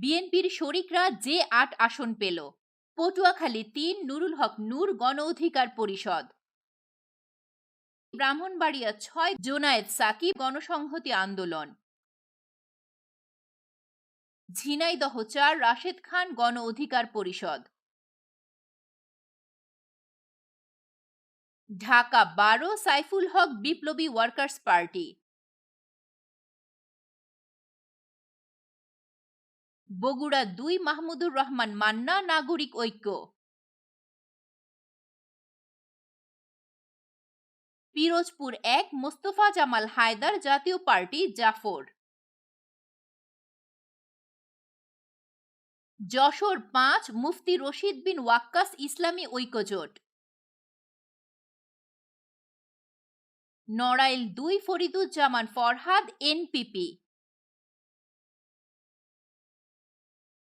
বিএনপির শরিকরা যে আট আসন পেল। পটুয়াখালী তিন, নুরুল হক নূর গণ অধিকার পরিষদ। ব্রাহ্মণবাড়িয়া ছয়, জোনায়েদ সাকিব গণসংহতি আন্দোলন। ঝিনাইদহ চার, রাশেদ খান গণ অধিকার পরিষদ। ঢাকা বারো, সাইফুল হক বিপ্লবী ওয়ার্কার্স পার্টি। বগুড়া দুই মাহমুদুর রহমান মান্না নাগরিক ঐক্য। পিরোজপুর এক মোস্তফা জামাল হায়দার জাতীয় পার্টি জাফর। যশোর পাঁচ মুফতি রশিদ বিন ওয়াক্কাস ইসলামী ঐক্যজোট। নড়াইল দুই ফরিদুজ্জামান ফরহাদ এনপিপি।